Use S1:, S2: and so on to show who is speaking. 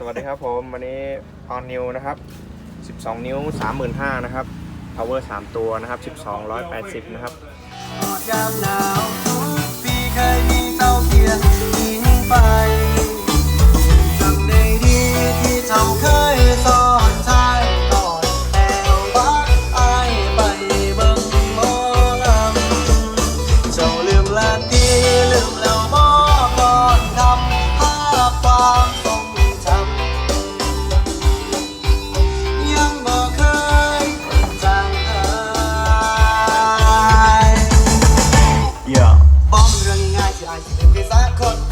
S1: สวัสดีครับผมวันนี้ออนนิวนะครับ 12 นิ้ว 35,000นะครับ power 3 ตัวนะครับ 12 180 นะครับ อ
S2: ยากจะเป็นแค่สักคน